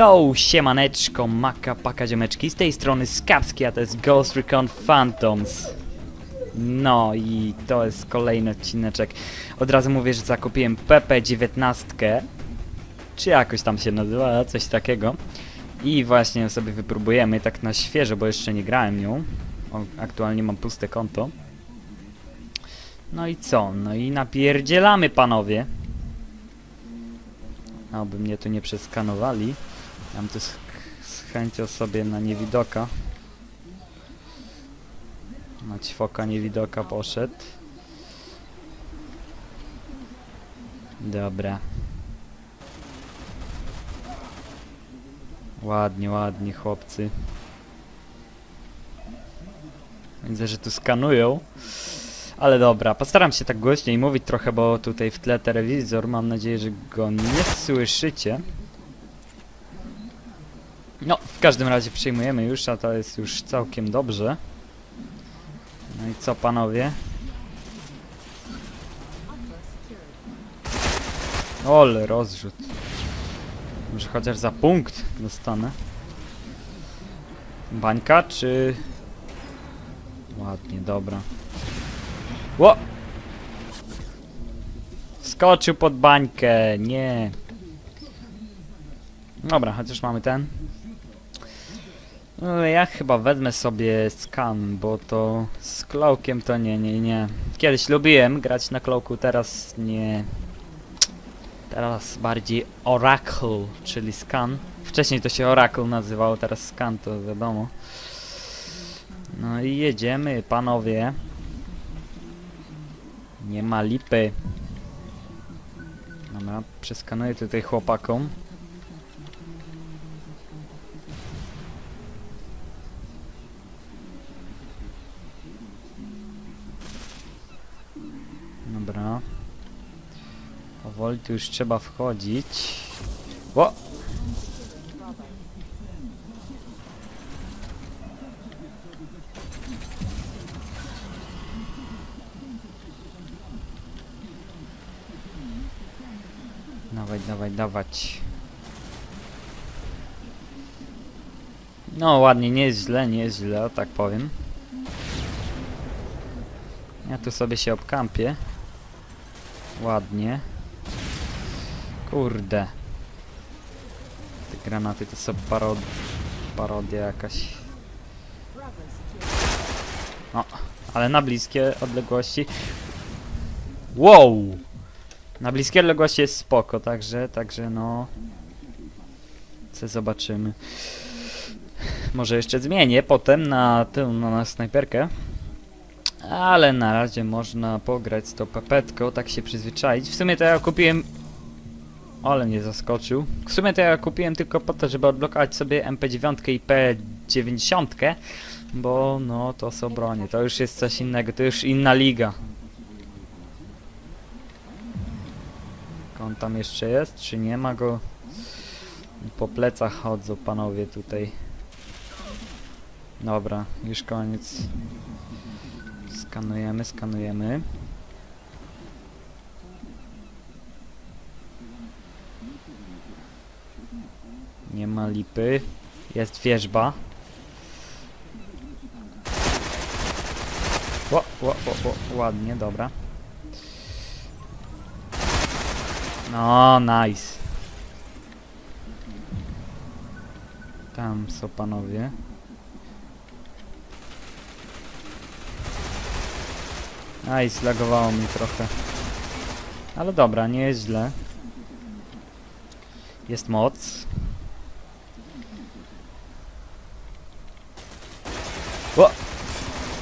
Yo, siemaneczko, maka, paka, ziomeczki, z tej strony Skapski, a to jest Ghost Recon Phantoms. No i to jest kolejny odcineczek. Od razu mówię, że zakupiłem PP19, czy jakoś tam się nazywa, coś takiego. I właśnie sobie wypróbujemy tak na świeżo, bo jeszcze nie grałem nią. Aktualnie mam puste konto. No i co? No i napierdzielamy, panowie. Aby mnie tu nie przeskanowali. Ja bym to z, z chęcią sobie na niewidoka. Na ćwoka niewidoka poszedł. Dobra. Ładnie, ładnie, chłopcy. Widzę, że tu skanują. Ale dobra, postaram się tak głośniej mówić trochę, bo tutaj w tle telewizor, mam nadzieję, że go nie słyszycie. No, w każdym razie przyjmujemy już, a to jest już całkiem dobrze. No i co panowie? Ole, rozrzut. Może chociaż za punkt dostanę. Bańka, czy... Ładnie, dobra. Ło! Skoczył pod bańkę, nie. Dobra, chociaż mamy ten. No, ja chyba wezmę sobie skan, bo to z klołkiem to nie, nie, nie. Kiedyś lubiłem grać na klołku, teraz nie. Teraz bardziej Oracle, czyli skan. Wcześniej to się Oracle nazywało, teraz skan to wiadomo. No i jedziemy, panowie. Nie ma lipy. Dobra, przeskanuję tutaj chłopakom. Powoli tu już trzeba wchodzić. O! Dawaj, dawaj, dawać. No ładnie, nie jest źle, nie jest źle, tak powiem. Ja tu sobie się obkampię. Ładnie. Kurde. Te granaty to są parod parodia jakaś. No, ale na bliskie odległości. Wow! Na bliskie odległości jest spoko, także, także no... Co zobaczymy. Może jeszcze zmienię potem na tę, na, na snajperkę. Ale na razie można pograć z tą pepetką, tak się przyzwyczaić. W sumie to ja kupiłem... Ale mnie zaskoczył. W sumie to ja kupiłem tylko po to, żeby odblokować sobie MP9 i P90, bo no to są bronie, to już jest coś innego, to już inna liga. On tam jeszcze jest, czy nie ma go? Po plecach chodzą panowie tutaj. Dobra, już koniec. Skanujemy, skanujemy. Nie ma lipy. Jest wieżba. O, o, o, o, ładnie, dobra. No, nice. Tam są panowie. Aj, zlagowało mi trochę. Ale dobra, nie jest źle. Jest moc. O!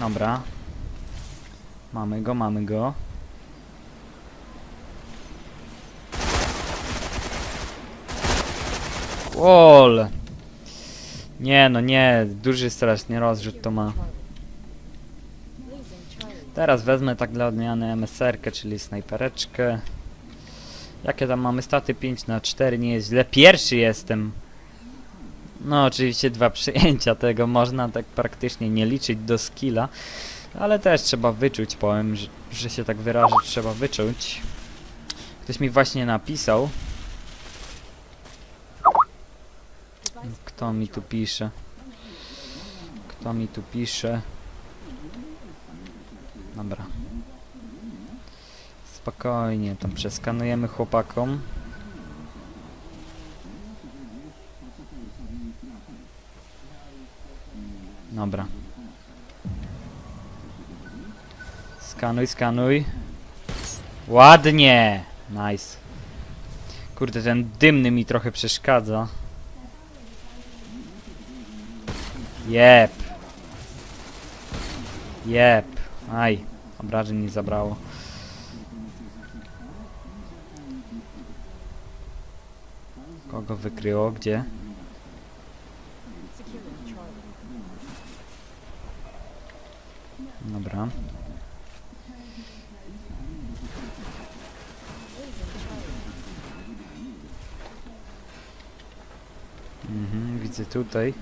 Dobra. Mamy go, mamy go. Ol. Nie no nie, duży strasznie rozrzut to ma. Teraz wezmę tak dla odmiany MSR-kę, czyli snajpereczkę. Jakie tam mamy staty? 5 na 4 nie jest źle. Pierwszy jestem. No oczywiście dwa przyjęcia tego można tak praktycznie nie liczyć do skilla. Ale też trzeba wyczuć, powiem, że, że się tak wyrażę, trzeba wyczuć. Ktoś mi właśnie napisał, Kto mi tu pisze? Kto mi tu pisze? Dobra. Spokojnie, tam przeskanujemy chłopakom. Dobra. Skanuj, skanuj. Ładnie! Nice. Kurde, ten dymny mi trochę przeszkadza. Jep. Jep. Aj, obrażeń nie zabrało. Kogo wykryło? Gdzie? Tutaj.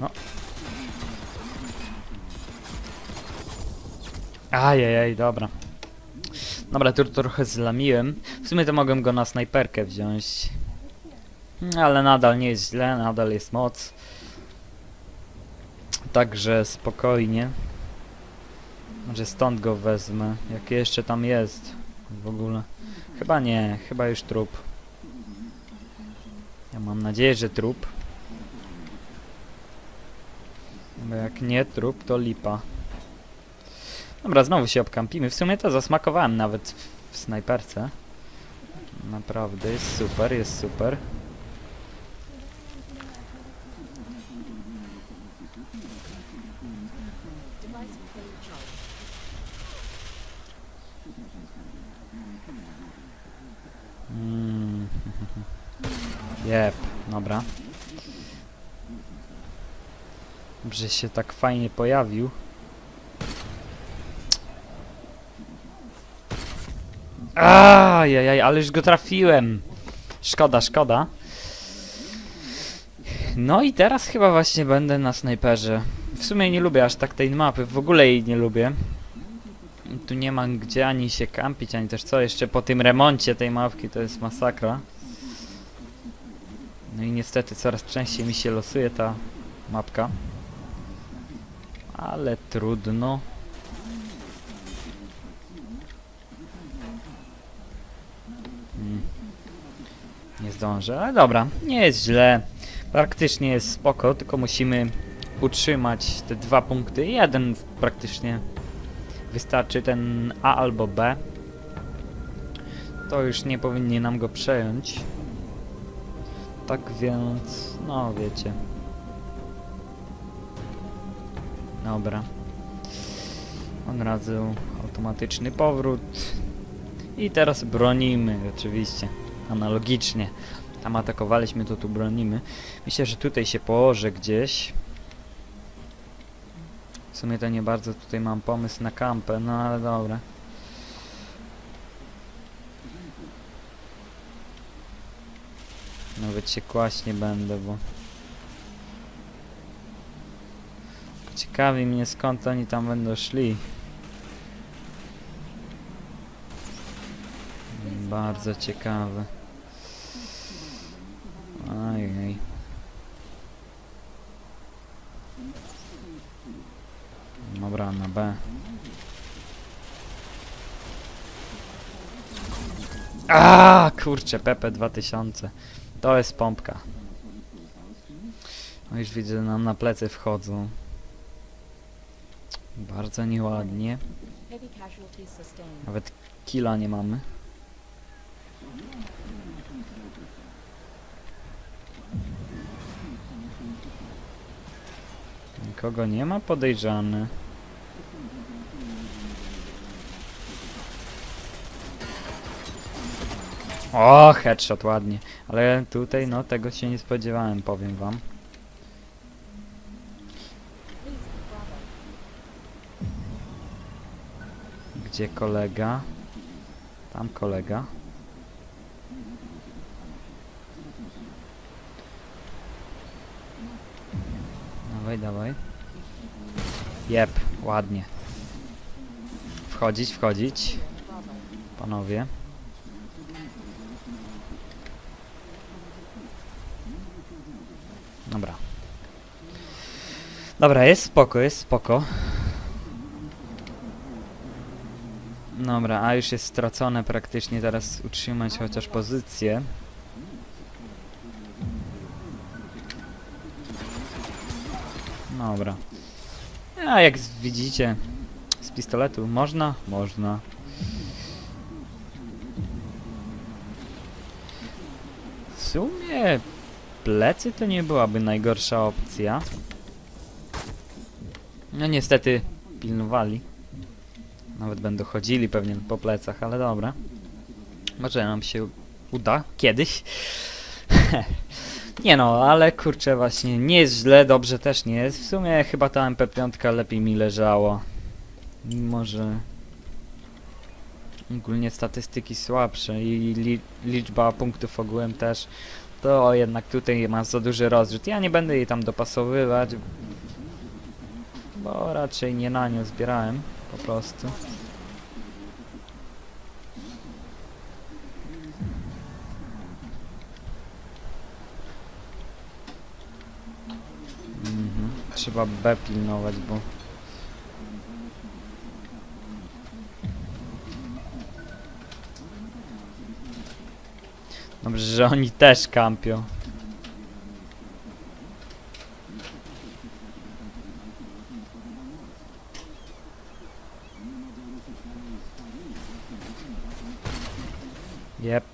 No. Ajajaj, dobra. Dobra, tu trochę zlamiłem. W sumie to mogłem go na snajperkę wziąć. Ale nadal nie jest źle, nadal jest moc. Także spokojnie. Może stąd go wezmę. Jak jeszcze tam jest w ogóle. Chyba nie, chyba już trup. Ja mam nadzieję, że trup. Bo jak nie trup, to lipa. Dobra, znowu się obkampimy. W sumie to zasmakowałem nawet w, w snajperce. Naprawdę, jest super, jest super. Jep, dobra. Że się tak fajnie pojawił. Ajajaj, ale już go trafiłem. Szkoda, szkoda. No i teraz chyba właśnie będę na snajperze. W sumie nie lubię aż tak tej mapy, w ogóle jej nie lubię. Tu nie ma gdzie ani się kampić, ani też co, jeszcze po tym remoncie tej mapki to jest masakra. No i niestety coraz częściej mi się losuje ta mapka. Ale trudno. Mm. Nie zdążę, ale dobra, nie jest źle. Praktycznie jest spoko, tylko musimy utrzymać te dwa punkty. Jeden praktycznie wystarczy, ten A albo B. To już nie powinni nam go przejąć. Tak więc, no wiecie. Dobra. Od razu automatyczny powrót. I teraz bronimy, oczywiście. Analogicznie. Tam atakowaliśmy, to tu bronimy. Myślę, że tutaj się położę gdzieś. W sumie to nie bardzo tutaj mam pomysł na kampę, no ale dobra. Nawet się kłaść nie będę, bo... Ciekawi mnie skąd oni tam będą szli. Bardzo ciekawe. Ajaj. Dobra, na B. A kurczę, Pepe 2000. To jest pompka. No już widzę, że nam na plecy wchodzą. Bardzo nieładnie. Nawet killa nie mamy. Nikogo nie ma podejrzany. O, headshot ładnie. Ale tutaj no tego się nie spodziewałem, powiem wam. Gdzie kolega? Tam kolega. Dawaj, dawaj. Jep, ładnie. Wchodzić, wchodzić. Panowie. Dobra. Dobra, jest spoko, jest spoko. Dobra, a już jest stracone praktycznie, teraz utrzymać chociaż pozycję. Dobra. A jak widzicie, z pistoletu można? Można. W sumie plecy to nie byłaby najgorsza opcja. No niestety pilnowali. Nawet będą chodzili pewnie po plecach, ale dobra. Może nam się uda kiedyś. nie no, ale kurczę właśnie, nie jest źle, dobrze też nie jest. W sumie chyba ta MP5 lepiej mi leżała. Mimo, że ogólnie statystyki słabsze i li liczba punktów ogółem też, to jednak tutaj ma za duży rozrzut. Ja nie będę jej tam dopasowywać, bo raczej nie na nią zbierałem po prostu. Mhm. Trzeba B pilnować, bo Dobrze, że oni też kampią. Jep.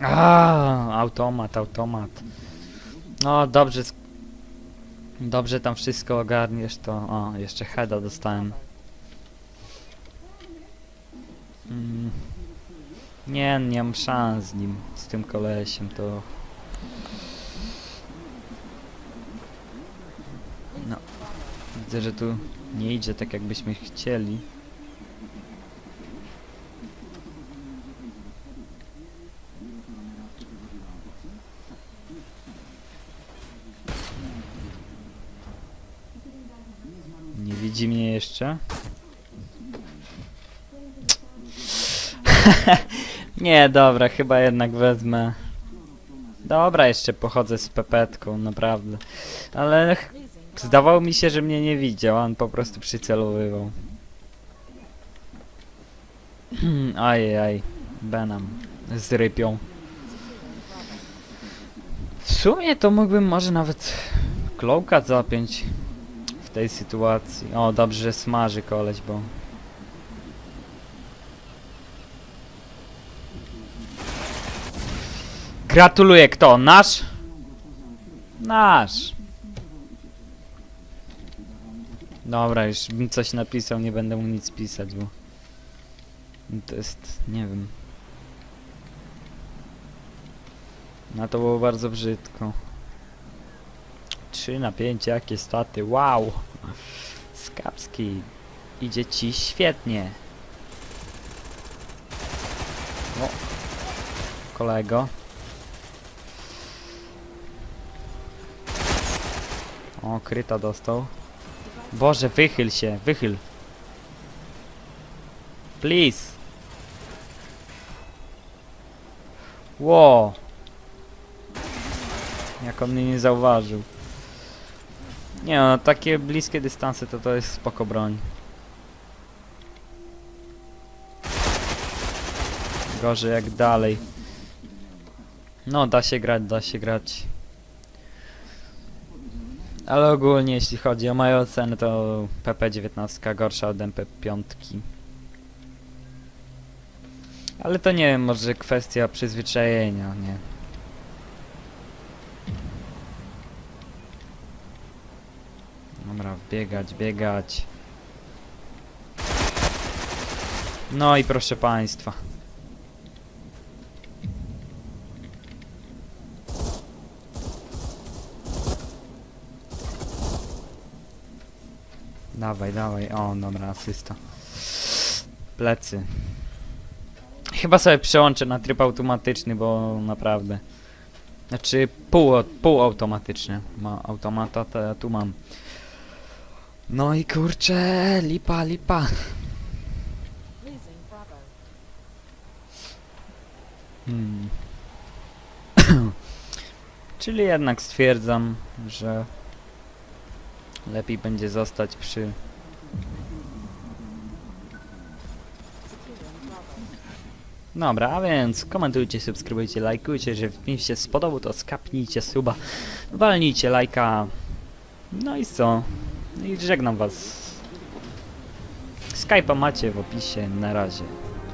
A, automat, automat. No dobrze. Dobrze tam wszystko ogarniesz, to. O, jeszcze heada dostałem. Nie, nie mam szans z nim, z tym kolesiem, to. No. Widzę, że tu nie idzie tak jakbyśmy chcieli. Nie widzi mnie jeszcze. nie, dobra, chyba jednak wezmę. Dobra, jeszcze pochodzę z pepetką, naprawdę. Ale zdawało mi się, że mnie nie widział, on po prostu przycelowywał. Ajajaj, Benam z rypią. W sumie to mógłbym może nawet Cloaka zapiąć w tej sytuacji. O, dobrze, że smaży koleś, bo... Gratuluję, kto? Nasz? Nasz. Dobra, już bym coś napisał, nie będę mu nic pisać, bo... To jest, nie wiem. No to było bardzo brzydko. 3 na 5, jakie staty, wow! Skapski, idzie ci świetnie. O, kolego. O, kryta dostał. Boże, wychyl się, wychyl. Please. Ło. Jak on mnie nie zauważył. Nie no, takie bliskie dystanse to to jest spoko broń. Gorzej jak dalej. No, da się grać, da się grać. Ale ogólnie jeśli chodzi o moje oceny, to PP19 gorsza od MP5. Ale to nie wiem, może kwestia przyzwyczajenia, nie? Dobra, biegać, biegać. No i proszę państwa. Dawaj, dawaj. O, dobra, asysta. Plecy. Chyba sobie przełączę na tryb automatyczny, bo naprawdę. Znaczy pół, półautomatyczny. Ma automata, to ja tu mam. No i kurczę, lipa, lipa. Hmm. Czyli jednak stwierdzam, że lepiej będzie zostać przy. Dobra, a więc komentujcie, subskrybujcie, lajkujcie, jeżeli film się spodobał, to skapnijcie suba, walnijcie lajka, no i co? I żegnam was. Skype'a macie w opisie, na razie.